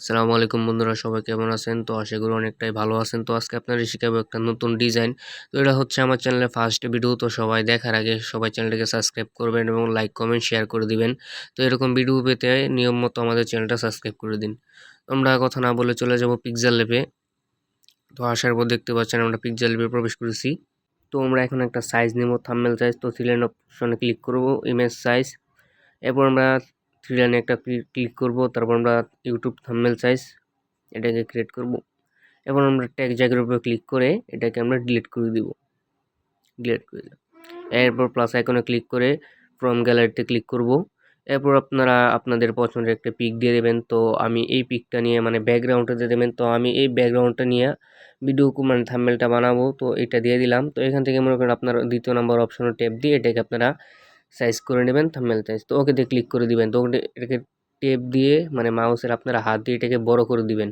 আসসালামু আলাইকুম বন্ধুরা, সবাই কেমন আছেন? তো আশা করি অনেকটাই ভালো আছেন। তো আজকে আপনাদের শিখাবো একটা নতুন ডিজাইন। তো এটা হচ্ছে আমার চ্যানেলের ফার্স্ট ভিডিও তো সবাই দেখার আগে সবাই চ্যানেলটাকে সাবস্ক্রাইব করবেন এবং লাইক কমেন্ট শেয়ার করে দিবেন। তো এরকম ভিডিও পেতে নিয়ম মতো আমাদের চ্যানেলটা সাবস্ক্রাইব করে দিন। আমরা কথা না বলে চলে যাব পিকজার লেপে তো আসার পর দেখতে পাচ্ছেন আমরা পিকজার লেপে প্রবেশ করেছি। তো আমরা এখন একটা সাইজ নেব থাম্বেল সাইজ তো সিলেন অপশনে ক্লিক করব ইমেজ সাইজ এরপর আমরা থ্রি লাইনে একটা ক্লিক করব, তারপর আমরা ইউটিউব থাম্বনেল সাইজ এটাকে ক্রিয়েট করব। এবং আমরা ট্যাগ জায়গার উপর ক্লিক করে এটাকে আমরা ডিলিট করে দিব। ডিলিট করে দিলাম। এরপর প্লাস আইকনে ক্লিক করে ফ্রম গ্যালারিতে ক্লিক করব। এরপর আপনারা, আপনাদের পছন্দের একটা পিক দিয়ে দেবেন। তো আমি এই পিকটা নিয়ে মানে ব্যাকগ্রাউন্ডটা দিয়ে দেবেন। তো আমি এই ব্যাকগ্রাউন্ডটা নিয়ে ভিডিও মানে থাম্বেলটা বানাবো। তো এটা দিয়ে দিলাম। তো এখান থেকে মনে করেন আপনার দ্বিতীয় নম্বর অপশনে ট্যাপ দিয়ে এটাকে আপনারা সাইজ করে নেবেন থাম্বনেল সাইজ তো ওকে দিয়ে ক্লিক করে দিবেন। তো এটাকে টেপ দিয়ে মানে মাউসের আপনারা হাত দিয়ে এটাকে বড় করে দিবেন।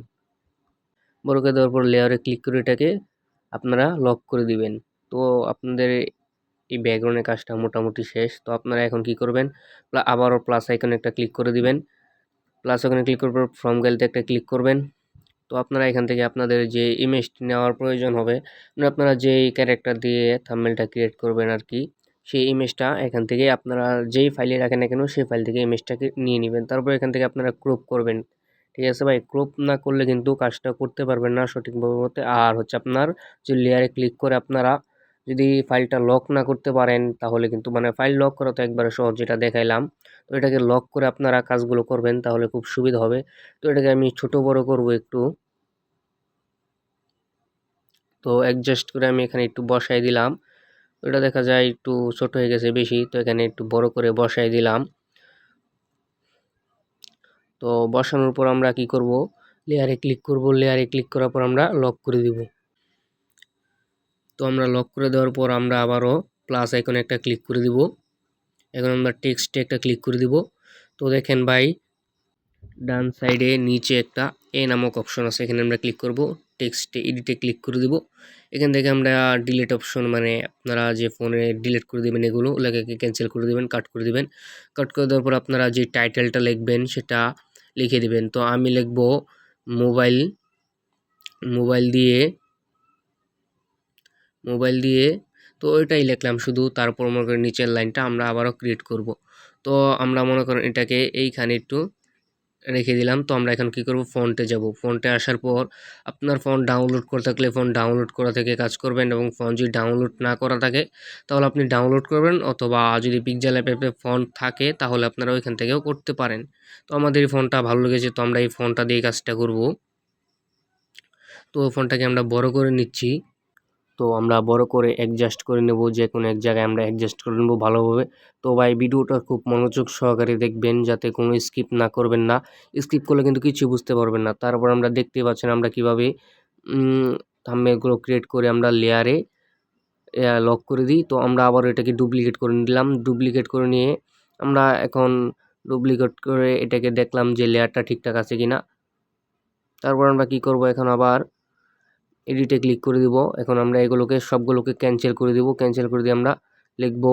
বড় করে দেওয়ার পর লেয়ারে ক্লিক করে এটাকে আপনারা লক করে দিবেন। তো আপনাদের এই ব্যাকগ্রাউন্ডের কাজটা মোটামুটি শেষ। তো আপনারা এখন কি করবেন? আবারও প্লাস আইকনে একটা ক্লিক করে দিবেন। প্লাস আইকনে ক্লিক করার পর ফর্ম গ্যালারিতে একটা ক্লিক করবেন। তো আপনারা এখান থেকে আপনাদের যে ইমেজটি নেওয়ার প্রয়োজন হবে মানে আপনারা যেই ক্যারেক্টার দিয়ে থাম্বেলটা ক্রিয়েট করবেন আর কি সেই ইমেজটা এখান থেকে আপনারা যেই ফাইলে রাখেন না কেন, সেই ফাইল থেকে ইমেজটাকে নিয়ে নেবেন। তারপর এখান থেকে আপনারা ক্রপ করবেন। ঠিক আছে ভাই? ক্রপ না করলে কিন্তু কাজটা করতে পারবেন না সঠিকভাবে মতে আর হচ্ছে আপনার যে লেয়ারে ক্লিক করে আপনারা যদি ফাইলটা লক না করতে পারেন, তাহলে কিন্তু মানে ফাইল লক করা তো একবারে সহজ যেটা দেখাইলাম। তো এটাকে লক করে আপনারা কাজগুলো করবেন, তাহলে খুব সুবিধা হবে। তো এটাকে আমি ছোট বড় করব একটু। তো অ্যাডজাস্ট করে আমি এখানে একটু বসাই দিলাম। এটা দেখা যায় একটু ছোট হয়ে গেছে বেশি, তো এখানে একটু বড় করে বসাই দিলাম। তো বসানোর পর আমরা কি করব? লেয়ারে ক্লিক করব লেয়ারে ক্লিক করার পর আমরা লক করে দিব। তো আমরা লক করে দেওয়ার পর আমরা আবারও প্লাস আইকনে একটা ক্লিক করে দিব। এখন আমরা টেক্সটে একটা ক্লিক করে দিব। তো দেখেন ভাই, ডান সাইডে নিচে একটা এ নামক অপশন আছে, এখানে আমরা ক্লিক করব টেক্সটে এডিটে ক্লিক করে দিব। এখান থেকে আমরা ডিলিট অপশন মানে আপনারা যে ফোনে ডিলিট করে দেবেন এগুলো ওগুলোকে ক্যান্সেল করে দেবেন কাট করে দেবেন। কাট করে দেওয়ার পর আপনারা যে টাইটেলটা লিখবেন, সেটা লিখে দিবেন। তো আমি লিখব মোবাইল মোবাইল দিয়ে মোবাইল দিয়ে, তো ওইটাই লিখলাম শুধু, তারপর মনে করেন নিচের লাইনটা আমরা আবারও ক্রিয়েট করব। তো আমরা মনে করেন এটাকে এইখানে একটু রেখে দিলাম। তো আমরা এখন কি করব? ফোনটে যাব। ফোনটে আসার পর আপনার ফোন ডাউনলোড করে থাকলে ফোন ডাউনলোড করা থেকে কাজ করবেন এবং ফোন যদি ডাউনলোড না করা থাকে, তাহলে আপনি ডাউনলোড করবেন অথবা যদি পিকজাল অ্যাপে ফোন থাকে, তাহলে আপনারা ওইখান থেকেও করতে পারেন। তো আমাদের এই ফোনটা ভালো লেগেছে, তো আমরা এই ফোনটা দিয়ে কাজটা করব। তো ফোনটাকে আমরা বড় করে নিচ্ছি। তো আমরা বড় করে অ্যাডজাস্ট করে নেব, যে কোনো এক জায়গায় আমরা অ্যাডজাস্ট করে নেব ভালোভাবে। তো ভাই, ভিডিওটা খুব মনোযোগ সহকারে দেখবেন, যাতে কোনো স্কিপ না করবেন না। স্কিপ করলে কিন্তু কিছু বুঝতে পারবেন না। তারপর আমরা দেখতে পাচ্ছেন আমরা কীভাবে থাম্বেলগুলো ক্রিয়েট করে আমরা লেয়ারে লক করে দিই। তো আমরা আবার এটাকে ডুপ্লিকেট করে নিলাম। ডুপ্লিকেট করে নিয়ে আমরা এখন ডুপ্লিকেট করে এটাকে দেখলাম যে লেয়ারটা ঠিকঠাক আছে কি না তারপর আমরা কি করব এখন আবার? এডিটে ক্লিক করে দিব। এখন আমরা এগুলোকে সবগুলোকে ক্যান্সেল করে দিব। ক্যান্সেল করে দিয়ে আমরা লিখব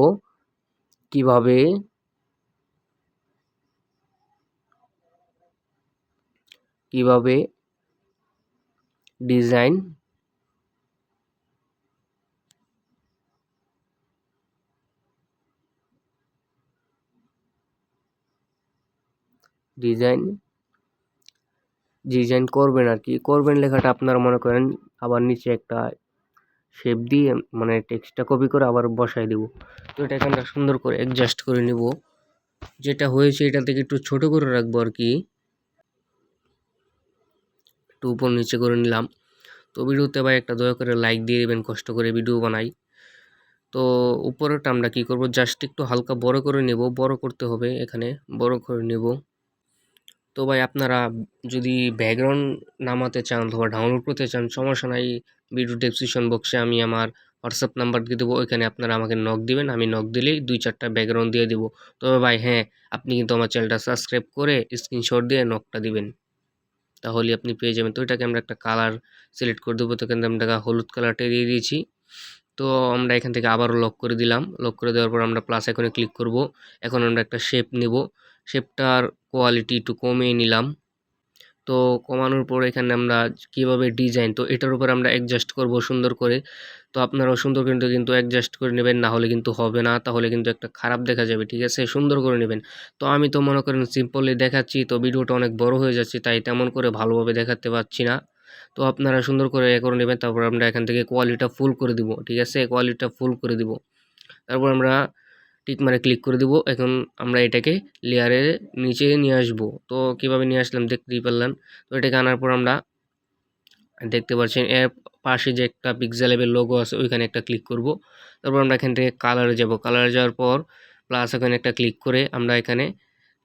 কীভাবে কীভাবে ডিজাইন ডিজাইন ডিজাইন করবেন আর কি। করবেন লেখাটা আপনারা মনে করেন আবার নিচে একটা শেপ দিয়ে মানে টেক্সটটা কপি করে আবার বসাই দেব। তো এটাকে আমরা সুন্দর করে অ্যাডজাস্ট করে নিব। যেটা হয়েছে এটা থেকে একটু ছোট করে রাখব আর কি। একটু উপর নিচে করে নিলাম। তো ভিডিওতে ভাই একটা দয়া করে লাইক দিয়ে দেবেন, কষ্ট করে ভিডিও বানাই। তো উপরেটা আমরা কি করব? জাস্ট একটু হালকা বড় করে নেব। বড় করতে হবে এখানে। বড় করে নেব। তো ভাই আপনারা যদি ব্যাকগ্রাউন্ড নামাতে চান অথবা ডাউনলোড করতে চান, সমস্যা নাই। ভিডিও ডেসক্রিপশন বক্সে আমি আমার হোয়াটসঅ্যাপ নাম্বার দিয়ে দেবো, ওইখানে আপনারা আমাকে নক দিবেন, আমি নক দিলেই দুই চারটা ব্যাকগ্রাউন্ড দিয়ে দেবো। তবে ভাই হ্যাঁ আপনি কিন্তু আমার চ্যানেলটা সাবস্ক্রাইব করে স্ক্রিনশট দিয়ে নকটা দিবেন। তাহলে আপনি পেয়ে যাবেন। তো এটাকে আমরা একটা কালার সিলেক্ট করে দেবো। তো কিন্তু আমরা হলুদ কালারটা দিয়ে দিয়েছি। তো আমরা এখান থেকে আবারও লক করে দিলাম। লক করে দেওয়ার পর আমরা প্লাস এখানে ক্লিক করব। এখন আমরা একটা শেপ নেব। শেপটার কোয়ালিটি একটু কমিয়ে নিলাম। তো কমানোর পর এখানে আমরা কীভাবে ডিজাইন তো এটার উপর আমরা অ্যাডজাস্ট করব সুন্দর করে। তো আপনারাও সুন্দর কিন্তু কিন্তু অ্যাডজাস্ট করে নেবেন, না হলে কিন্তু হবে না, তাহলে কিন্তু একটা খারাপ দেখা যাবে, ঠিক আছে? সুন্দর করে নেবেন। তো আমি তো মনে করেন সিম্পলি দেখাচ্ছি, তো ভিডিওটা অনেক বড় হয়ে যাচ্ছে, তাই তেমন করে ভালোভাবে দেখাতে পারছি না। তো আপনারা সুন্দর করে এ করে নেবেন, তারপর আমরা এখান থেকে কোয়ালিটিটা ফুল করে দিব, ঠিক আছে? কোয়ালিটিটা ফুল করে দিব। তারপর আমরা টিক মারে ক্লিক করে দিব। এখন আমরা এটাকে লেয়ারের নিচে নিয়ে আসব। তো কীভাবে নিয়ে আসলাম দেখতেই পারলাম। তো এটাকে আনার পর আমরা দেখতে পাচ্ছেন এর পাশে যে একটা পিক্সেলের লোগো আছে, ওইখানে একটা ক্লিক করব। তারপর আমরা এখান থেকে কালারে যাব। কালারে যাওয়ার পর প্লাস এখানে একটা ক্লিক করে আমরা এখানে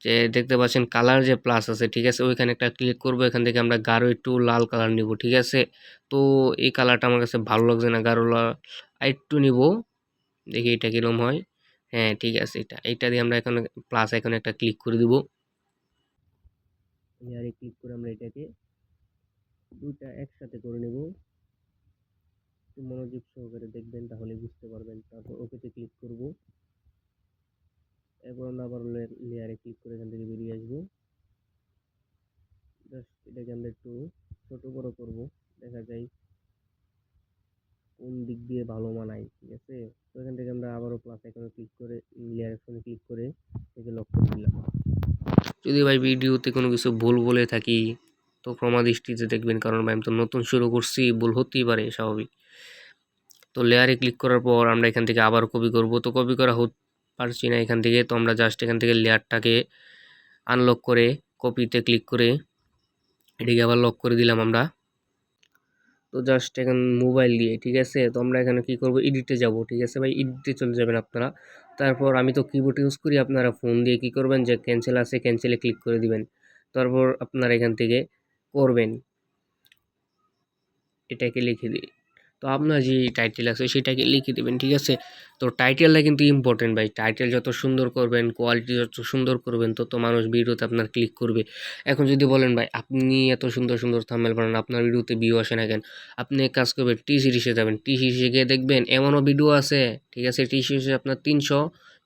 যে দেখতে পাচ্ছেন কালার যে প্লাস আছে, ঠিক আছে? ওইখানে একটা ক্লিক করব। এখান থেকে আমরা গাঢ় একটু লাল কালার নিব, ঠিক আছে? তো এই কালারটা আমার কাছে ভালো লাগছে না। গাঢ় লাল একটু নিব। দেখি এটা কীরকম হয়। হ্যাঁ ঠিক আছে। এটা এটা দিয়ে আমরা এখন প্লাস এখন একটা ক্লিক করে দিব। লেয়ারে ক্লিক করে আমরা এটাকে দুটা একসাথে করে নেব। মনোযোগ সহকারে দেখবেন, তাহলে বুঝতে পারবেন। তারপর ওকেতে ক্লিক করব। এরপর আমরা আবার লেয়ারে ক্লিক করে এখান থেকে বেরিয়ে আসব। জাস্ট এটাকে আমরা একটু ছোট বড় করব। দেখা যায় কোন দিক দিয়ে ভালো মানায়, ঠিক আছে? তো এখান থেকে প্লাস আইকনে ক্লিক করে লেয়ার আইকনে ক্লিক করে এটাকে লক করে দিলাম। যদি ভাই ভিডিওতে কোনো কিছু ভুল বলে থাকি, তো দৃষ্টিতে দেখবেন, কারণ ভাই আমি তো নতুন শুরু করছি, ভুল হতেই পারে, স্বাভাবিক। তো লেয়ারে ক্লিক করার পর আমরা এখান থেকে আবার কপি করব। তো কপি করা হতে, পারছি না এখান থেকে, তো আমরা জাস্ট এখান থেকে লেয়ারটাকে আনলক করে কপিতে ক্লিক করে এটিকে আবার লক করে দিলাম আমরা। তো জাস্ট এখন মোবাইল দিয়ে, ঠিক আছে? তো আমরা এখানে কী করব? এডিটে যাব, ঠিক আছে ভাই? এডিটে চলে যাবেন আপনারা। তারপর আমি তো কিবোর্ড ইউজ করি, আপনারা ফোন দিয়ে কী করবেন? যে ক্যান্সেল আছে ক্যান্সেলে ক্লিক করে দিবেন। তারপর আপনারা এখান থেকে করবেন। এটাকে লিখে দিই তো আপনার যে টাইটেল আছে সেটাকে লিখে দেবেন, ঠিক আছে? তো টাইটেলটা কিন্তু ইম্পর্টেন্ট ভাই। টাইটেল যত সুন্দর করবেন কোয়ালিটি যত সুন্দর করবেন, তত মানুষ ভিডিওতে আপনার ক্লিক করবে। এখন যদি বলেন ভাই, আপনি এত সুন্দর সুন্দর থামেল বানান, আপনার ভিডিওতে ভিউ আসে না কেন? আপনি কাজ করবেন টি সিরিজে যাবেন। টি সিরিজে গিয়ে দেখবেন এমনও ভিডিও আছে, ঠিক আছে? টি সিরিজে আপনার তিনশো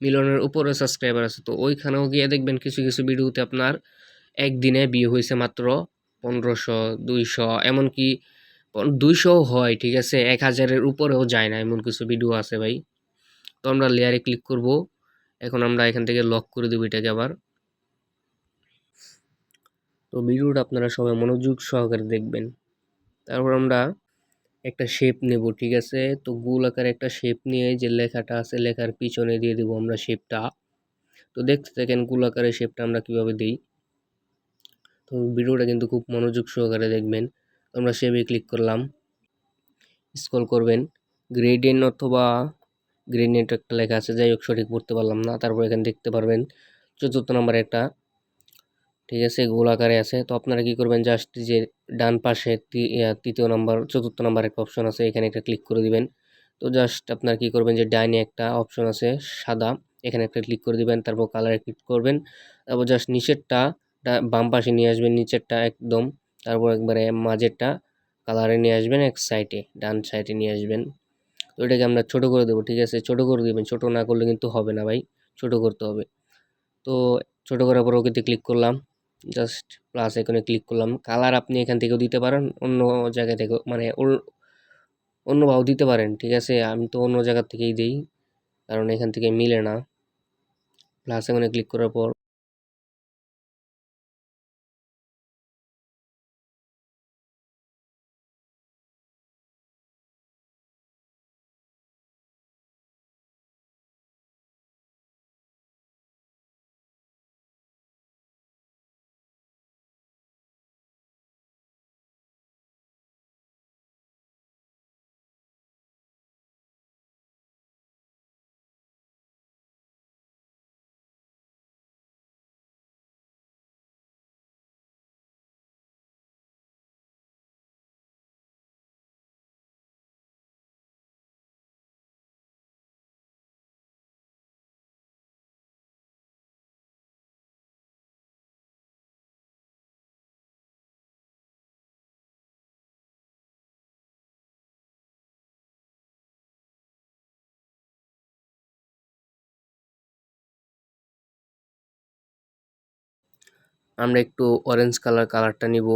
মিলিয়নের উপরে সাবস্ক্রাইবার আছে। তো ওইখানেও গিয়ে দেখবেন কিছু কিছু ভিডিওতে আপনার একদিনে বিয়ে হয়েছে মাত্র পনেরোশো, দুইশো, এমনকি দুইশো হয়, ঠিক আছে? এক হাজারের উপরেও যায় না, এমন কিছু ভিডিও আছে ভাই। তো আমরা লেয়ারে ক্লিক করব। এখন আমরা এখান থেকে লক করে দেবো এটাকে আবার। তো ভিডিওটা আপনারা সবাই মনোযোগ সহকারে দেখবেন। তারপর আমরা একটা শেপ নেব, ঠিক আছে? তো গোল আকারে একটা শেপ নিয়ে যে লেখাটা আছে, লেখার পিছনে দিয়ে দেবো আমরা শেপটা তো দেখতে থাকেন গোল আকারে শেপটা আমরা কীভাবে দিই। তো ভিডিওটা কিন্তু খুব মনোযোগ সহকারে দেখবেন। আমরা সেভে ক্লিক করলাম। স্ক্রল করবেন। গ্রেডিয়েন্ট অথবা গ্রেডিয়েন্ট একটা লেখা আছে, যাই হোক সঠিক পড়তে পারলাম না, তারপর এখানে দেখতে পারবেন। চতুর্থ নম্বরে একটা। ঠিক আছে গোল আকারে আছে। তো আপনারা কি করবেন জাস্ট যে ডান পাশে তৃতীয় নাম্বার চতুর্থ নাম্বার একটা অপশন আছে, এখানে একটা ক্লিক করে দিবেন। তো জাস্ট আপনার কি করবেন যে ডাইনে একটা অপশন আছে, সাদা, এখানে একটা ক্লিক করে দিবেন, তারপর কালারে ক্লিক করবেন। তারপর জাস্ট নিচেরটা বাম পাশে নিয়ে আসবেন, নিচেরটা একদম তারপর একবারে মাঝেরটা কালারে নিয়ে আসবেন এক সাইডে ডান সাইডে নিয়ে আসবেন। তো এটাকে আমরা ছোটো করে দেবো, ঠিক আছে? ছোটো করে দেবেন, ছোটো না করলে কিন্তু হবে না ভাই, ছোটো করতে হবে। তো ছোটো করার পর ওকেতে ক্লিক করলাম জাস্ট প্লাস এখানে ক্লিক করলাম। কালার আপনি এখান থেকেও দিতে পারেন, অন্য জায়গা থেকে মানে অন্যভাবেও দিতে পারেন, ঠিক আছে? আমি তো অন্য জায়গা থেকেই দিই, কারণ এখান থেকে মিলে না। প্লাস এখানে ক্লিক করার পর আমরা একটু অরেঞ্জ কালার কালারটা নিব।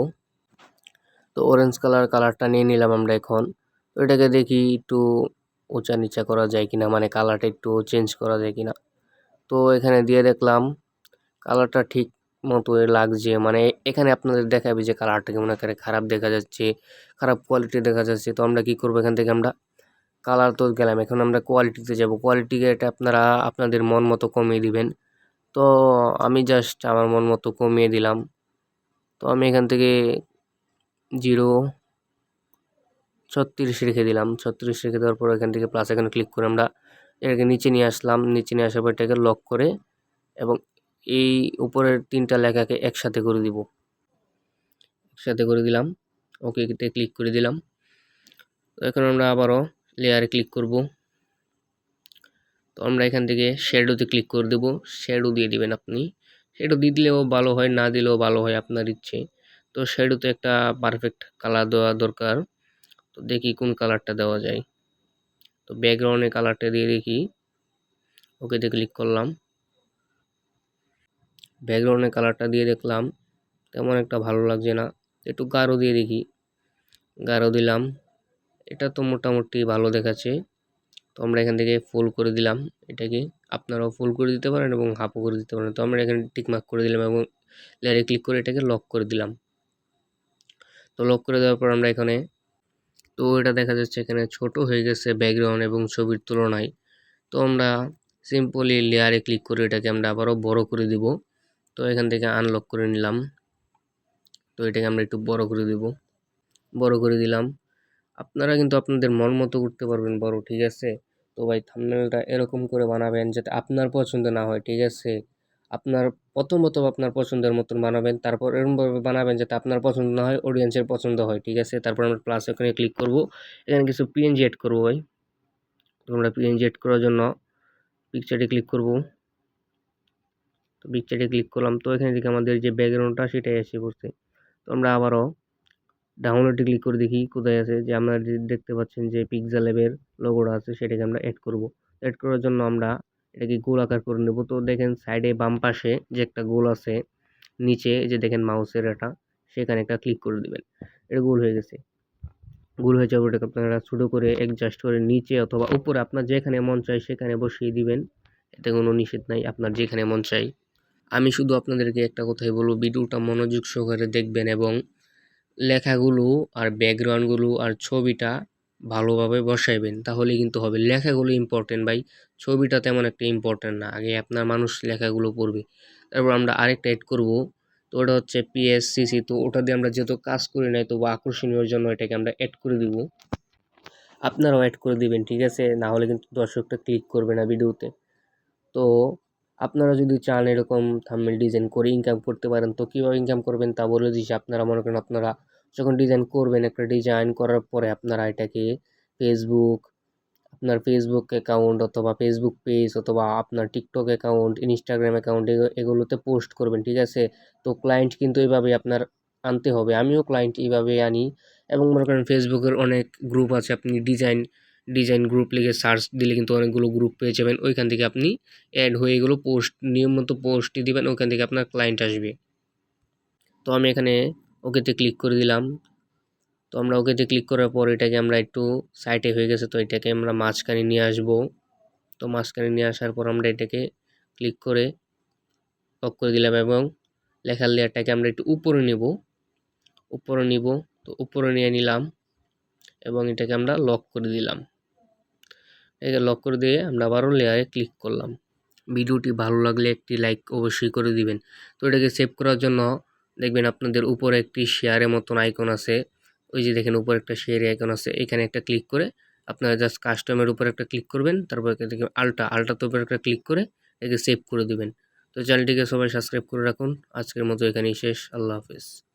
তো অরেঞ্জ কালার কালারটা নিয়ে নিলাম আমরা এখন। তো এটাকে দেখি একটু উঁচা নিচা করা যায় কিনা মানে কালারটা একটু চেঞ্জ করা যায় কিনা। তো এখানে দিয়ে দেখলাম কালারটা ঠিক মতো লাগছে। মানে এখানে আপনাদের দেখাবে যে কালারটা কেমন আকারে খারাপ দেখা যাচ্ছে, খারাপ কোয়ালিটি দেখা যাচ্ছে। তো আমরা কি করব এখান থেকে আমরা কালার তো গেলাম। এখন আমরা কোয়ালিটিতে যাব। কোয়ালিটিকে এটা আপনারা, আপনাদের মন মতো কমিয়ে দিবেন। তো আমি জাস্ট আমার মন মতো কমিয়ে দিলাম। তো আমি এখান থেকে জিরো ছত্রিশ রেখে দিলাম। ছত্রিশ রেখে দেওয়ার পর এখান থেকে প্লাস এখানে ক্লিক করে আমরা এটাকে নিচে নিয়ে আসলাম। নিচে নিয়ে আসার পর এটাকে লক করে এবং এই উপরের তিনটা লেখাকে একসাথে করে দিব। একসাথে করে দিলাম। ওকে ক্লিক করে দিলাম। তো এখন আমরা আবারও লেয়ারে ক্লিক করব। তো আমরা এখান থেকে শ্যাডোতে ক্লিক করে দেবো। শ্যাডো দিয়ে দিবেন আপনি। শ্যাডো দিয়ে দিলেও ভালো হয়, না দিলেও ভালো হয় আপনার ইচ্ছে। তো শ্যাডোতে একটা পারফেক্ট কালার দেওয়া দরকার। তো দেখি কোন কালারটা দেওয়া যায়। তো ব্যাকগ্রাউন্ডে কালারটা দিয়ে দেখি। ওকেতে ক্লিক করলাম। ব্যাকগ্রাউন্ডে কালারটা দিয়ে দেখলাম। তেমন একটা ভালো লাগছে না। একটু গাঢ় দিয়ে দেখি। গাঢ় দিলাম। এটা তো মোটামুটি ভালো দেখাচ্ছে। তো আমরা এখান থেকে ফুল করে দিলাম। এটাকে আপনারাও ফুল করে দিতে পারেন এবং হাফও করে দিতে পারেন। তো আমরা এখানে টিকমার্ক করে দিলাম এবং লেয়ারে ক্লিক করে এটাকে লক করে দিলাম। তো লক করে দেওয়ার পর আমরা এখানে তো এটা দেখা যাচ্ছে এখানে ছোট হয়ে গেছে ব্যাকগ্রাউন্ড এবং ছবির তুলনায়। তো আমরা সিম্পলি লেয়ারে ক্লিক করে এটাকে আমরা আবারও বড় করে দিব। তো এখান থেকে আনলক করে নিলাম। তো এটাকে আমরা একটু বড় করে দিব। বড় করে দিলাম। আপনারা কিন্তু আপনাদের মন মতো করতে পারবেন। বড়, ঠিক আছে? তো ভাই থামনেলটা এরকম করে বানাবেন যাতে আপনার পছন্দ না হয়, ঠিক আছে? আপনার প্রথমত আপনার পছন্দের মতন বানাবেন, তারপর এরকমভাবে বানাবেন যাতে আপনার পছন্দ না হয় অডিয়েন্সের পছন্দ হয়, ঠিক আছে? তারপর আমরা প্লাস এখানে ক্লিক করব। এখানে কিছু পিএনজি এড করব ভাই। তো আমরা পিএনজি এড করার জন্য পিকচারে ক্লিক করব। তো পিকচারে ক্লিক করলাম। তো এখানে থেকে আমাদের যে ব্যাকগ্রাউন্ডটা সেটাই এসে পড়ছে তো আমরা আবারও ডাউনলোডে ক্লিক করে দেখি কোথায় আছে। যে আমরা দেখতে পাচ্ছেন যে পিকজা ল্যাবের লোগোটা আছে, সেটাকে আমরা অ্যাড করব। অ্যাড করার জন্য আমরা এটাকে গোল আকার করে নেব। তো দেখেন সাইডে বাম পাশে যে একটা গোল আছে, নিচে যে দেখেন মাউসের এটা, সেখানে একটা ক্লিক করে দেবেন। এটা গোল হয়ে গেছে। গোল হয়ে যাবে ওটাকে আপনারা ছোটো করে অ্যাডজাস্ট করে নিচে অথবা উপরে আপনার যেখানে মন চায় সেখানে বসিয়ে দিবেন। এতে কোনো নিষেধ নাই, আপনার যেখানে মন চাই। আমি শুধু আপনাদেরকে একটা কথাই বলব, ভিডিওটা মনোযোগ সহকারে দেখবেন এবং লেখাগুলো আর ব্যাকগ্রাউন্ডগুলো আর ছবিটা ভালোভাবে বসাইবেন, তাহলে কিন্তু হবে। লেখাগুলো ইম্পর্টেন্ট ভাই, ছবিটা তেমন একটা ইম্পর্টেন্ট না, আগে আপনার মানুষ লেখাগুলো পড়বে। তারপর আমরা আরেকটা এড করব, তো ওটা হচ্ছে পিএসসিসি তো ওটা দিয়ে আমরা যেহেতু কাজ করি নাই তবু আকর্ষণীয় জন্য এটাকে আমরা অ্যাড করে দিব। আপনারাও অ্যাড করে দিবেন, ঠিক আছে? না হলে কিন্তু দর্শকটা ক্লিক করবে না ভিডিওতে। তো আপনারা যদি চান এরকম থাম্বনেল ডিজাইন করে ইনকাম করতে পারেন, তো কীভাবে ইনকাম করবেন তা বলে দিচ্ছি। আপনারা মনে করেন আপনারা যখন ডিজাইন করবেন একটা ডিজাইন করার পরে আপনারা এটাকে ফেসবুক আপনার ফেসবুক অ্যাকাউন্ট অথবা ফেসবুক পেজ অথবা আপনার টিকটক অ্যাকাউন্ট ইনস্টাগ্রাম অ্যাকাউন্ট এগুলোতে পোস্ট করবেন, ঠিক আছে? তো ক্লায়েন্ট কিন্তু এইভাবেই আপনার আনতে হবে। আমিও ক্লায়েন্ট এইভাবে আনি এবং মনে করেন ফেসবুকের অনেক গ্রুপ আছে, আপনি ডিজাইন ডিজাইন গ্রুপ লিখে সার্চ দিলে কিন্তু অনেকগুলো গ্রুপ পেয়ে যাবেন। ওইখান থেকে আপনি অ্যাড হয়ে এগুলো পোস্ট নিয়মিত পোস্টই দিবেন, ওইখান থেকে আপনার ক্লায়েন্ট আসবে। তো আমি এখানে ওকেতে ক্লিক করে দিলাম। তো আমরা ওকেতে ক্লিক করার পর এটাকে আমরা একটু সাইটে হয়ে গেছে, তো এটাকে আমরা মাঝখানে নিয়ে আসব। তো মাঝখানে নিয়ে আসার পর আমরা এটাকে ক্লিক করে লক করে দিলাম এবং লেখার লেয়ারটাকে আমরা একটু উপরে নিব। উপরে নিব, তো উপরে নিয়ে নিলাম এবং এটাকে আমরা লক করে দিলাম। এটাকে লক করে দিয়ে আমরা আবারও লেয়ারে ক্লিক করলাম। ভিডিওটি ভালো লাগলে একটি লাইক অবশ্যই করে দিবেন। তো এটাকে সেভ করার জন্য দেখবেন আপনাদের উপরে একটি শেয়ারের মতন আইকন আছে। ওই যে দেখেন উপরে একটা শেয়ার আইকন আছে। এখানে একটা ক্লিক করে আপনারা জাস্ট কাস্টমের উপর একটা ক্লিক করবেন। তারপর দেখবেন আলটা আলটাতে উপরে একটা ক্লিক করে একে সেভ করে দিবেন। তো চ্যানেলটিকে সবাই সাবস্ক্রাইব করে রাখুন। আজকের মতো এখানেই শেষ। আল্লাহ হাফেজ।